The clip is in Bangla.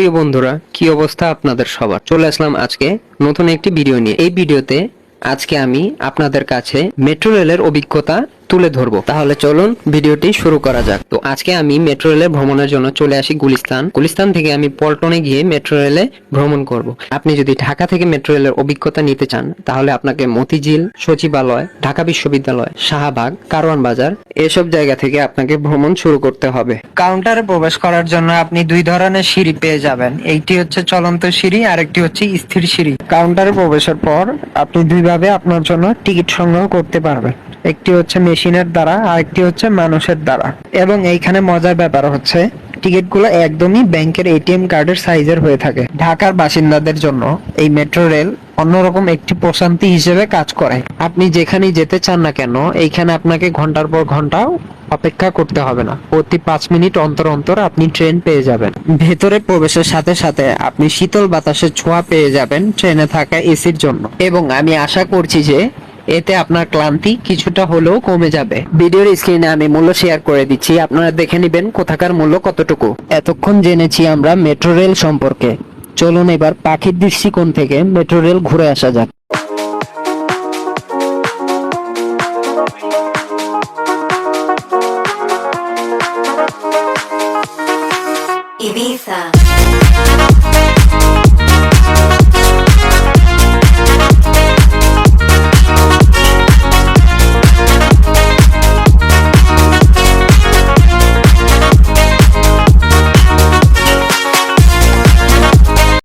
প্রিয় বন্ধুরা, কি অবস্থা আপনাদের সবার? চলে আসলাম আজকে নতুন একটি ভিডিও নিয়ে। এই ভিডিওতে আজকে আমি আপনাদের কাছে মেট্রো রেলের অভিজ্ঞতা তুলে ধরবো। তাহলে চলুন ভিডিওটি শুরু করা যাক। তো আজকে আমি মেট্রো রেলে ভ্রমণের জন্য চলে আসি গুলিস্তান। গুলিস্তান থেকে আমি পল্টনে গিয়ে মেট্রো রেলে ভ্রমণ করব। আপনি যদি ঢাকা থেকে মেট্রো রেলের অভিজ্ঞতা নিতে চান তাহলে আপনাকে মতিঝিল সচিবালয় ঢাকা বিশ্ববিদ্যালয় শাহবাগ কারওয়ান বাজার এসব জায়গা থেকে আপনাকে ভ্রমণ শুরু করতে হবে। কাউন্টারে প্রবেশ করার জন্য আপনি দুই ধরনের সিঁড়ি পেয়ে যাবেন। একটি হচ্ছে চলন্ত সিঁড়ি আর একটি হচ্ছে স্থির সিঁড়ি। কাউন্টারে প্রবেশের পর আপনি দুইভাবে আপনার জন্য টিকিট সংগ্রহ করতে পারবেন। একটি হচ্ছে মেশিনের দ্বারা আর একটি হচ্ছে মানুষের দ্বারা। এবং এইখানে মজার ব্যাপার হচ্ছে, টিকিটগুলো একদমই ব্যাংকের এটিএম কার্ডের সাইজের হয়ে থাকে। ঢাকার বাসিন্দাদের জন্য এই মেট্রো রেল অন্যরকম একটি প্রশান্তি হিসেবে কাজ করে। আপনি যেখানেই যেতে চান না কেন, এইখানে আপনাকে ঘণ্টার পর ঘণ্টা অপেক্ষা করতে হবে না। প্রতি পাঁচ মিনিট অন্তর অন্তর আপনি ট্রেন পেয়ে যাবেন। ভেতরে প্রবেশের সাথে সাথে আপনি শীতল বাতাসের ছোঁয়া পেয়ে যাবেন ট্রেনে থাকা এসির জন্য। এবং আমি আশা করছি যে এতে আপনার ক্লান্তি কিছুটা হলেও কমে যাবে। ভিডিওর স্ক্রিনে আমি মূল্য শেয়ার করে দিচ্ছি। আপনারা দেখে নেবেন কোথাকার মূল্য কতটুকু। এতক্ষণ জেনেছি আমরা মেট্রো রেল সম্পর্কে। চলুন এবার পাখির দৃষ্টিকোণ থেকে মেট্রো রেল ঘুরে আসা যাক। Ibiza.